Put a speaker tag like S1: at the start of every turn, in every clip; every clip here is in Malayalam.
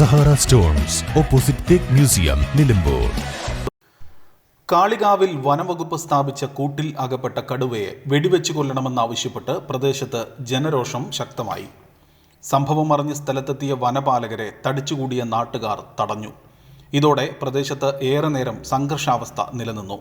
S1: Sahara stones opposite teak museum Nilambur.
S2: കാളികാവിൽ വനംവകുപ്പ് സ്ഥാപിച്ച കൂട്ടിൽ അകപ്പെട്ട കടുവയെ വെടിവെച്ച് കൊല്ലണമെന്നാവശ്യപ്പെട്ട് പ്രദേശത്ത് ജനരോഷം ശക്തമായി. സംഭവം അറിഞ്ഞ് സ്ഥലത്തെത്തിയ വനപാലകരെ തടിച്ചുകൂടിയ നാട്ടുകാർ തടഞ്ഞു. ഇതോടെ പ്രദേശത്ത് ഏറെ നേരം സംഘർഷാവസ്ഥ നിലനിന്നു.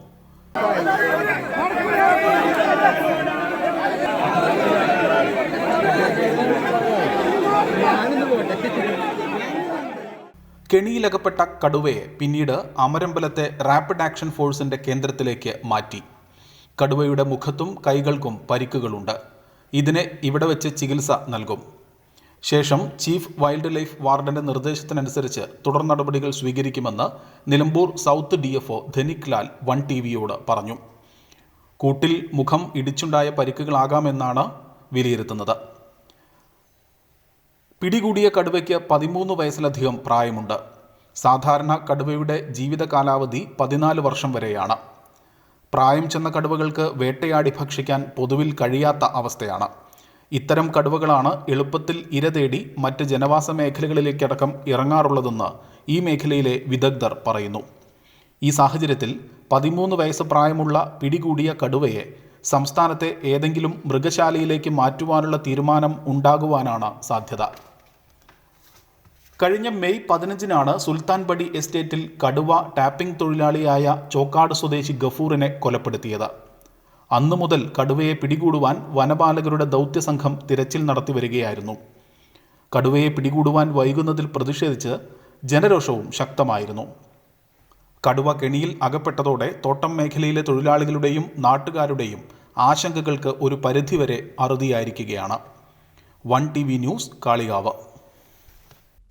S2: കെണിയിലകപ്പെട്ട കടുവയെ പിന്നീട് അമരമ്പലത്തെ റാപ്പിഡ് ആക്ഷൻ ഫോഴ്സിന്റെ കേന്ദ്രത്തിലേക്ക് മാറ്റി. കടുവയുടെ മുഖത്തും കൈകൾക്കും പരിക്കുകളുണ്ട്. ഇതിനെ ഇവിടെ വെച്ച് ചികിത്സ നൽകും. ശേഷം ചീഫ് വൈൽഡ് ലൈഫ് വാർഡന്റെ നിർദ്ദേശത്തിനനുസരിച്ച് തുടർ നടപടികൾ സ്വീകരിക്കുമെന്ന് Nilambur south D F Dhanik Lal one T വിയോട് പറഞ്ഞു. കൂട്ടിൽ മുഖം ഇടിച്ചുണ്ടായ പരിക്കുകളാകാമെന്നാണ് വിലയിരുത്തുന്നത്. പിടികൂടിയ കടുവയ്ക്ക് പതിമൂന്ന് വയസ്സിലധികം പ്രായമുണ്ട്. സാധാരണ കടുവയുടെ ജീവിത കാലാവധി പതിനാല് വർഷം വരെയാണ്. പ്രായം ചെന്ന കടുവകൾക്ക് വേട്ടയാടി ഭക്ഷിക്കാൻ പൊതുവിൽ കഴിയാത്ത അവസ്ഥയാണ്. ഇത്തരം കടുവകളാണ് എളുപ്പത്തിൽ ഇര തേടി മറ്റ് ജനവാസ മേഖലകളിലേക്കടക്കം ഇറങ്ങാറുള്ളതെന്ന് ഈ മേഖലയിലെ വിദഗ്ധർ പറയുന്നു. ഈ സാഹചര്യത്തിൽ പതിമൂന്ന് വയസ്സ് പ്രായമുള്ള പിടികൂടിയ കടുവയെ സംസ്ഥാനത്തെ ഏതെങ്കിലും മൃഗശാലയിലേക്ക് മാറ്റുവാനുള്ള തീരുമാനം ഉണ്ടാകുവാനാണ് സാധ്യത. കഴിഞ്ഞ മെയ് പതിനഞ്ചിനാണ് സുൽത്താൻ ബടി എസ്റ്റേറ്റിൽ കടുവ ടാപ്പിംഗ് തൊഴിലാളിയായ ചോക്കാട് സ്വദേശി ഗഫൂറിനെ കൊലപ്പെടുത്തിയത്. അന്നു മുതൽ കടുവയെ പിടികൂടുവാൻ വനപാലകരുടെ ദൗത്യസംഘം തിരച്ചിൽ നടത്തി വരികയായിരുന്നു. കടുവയെ പിടികൂടുവാൻ വൈകുന്നതിൽ പ്രതിഷേധിച്ച് ജനരോഷവും ശക്തമായിരുന്നു. കടുവ കെണിയിൽ അകപ്പെട്ടതോടെ തോട്ടം മേഖലയിലെ തൊഴിലാളികളുടെയും നാട്ടുകാരുടെയും ആശങ്കകൾക്ക് ഒരു പരിധിവരെ അറുതിയായിരിക്കുകയാണ്. One T V news Kalikavu.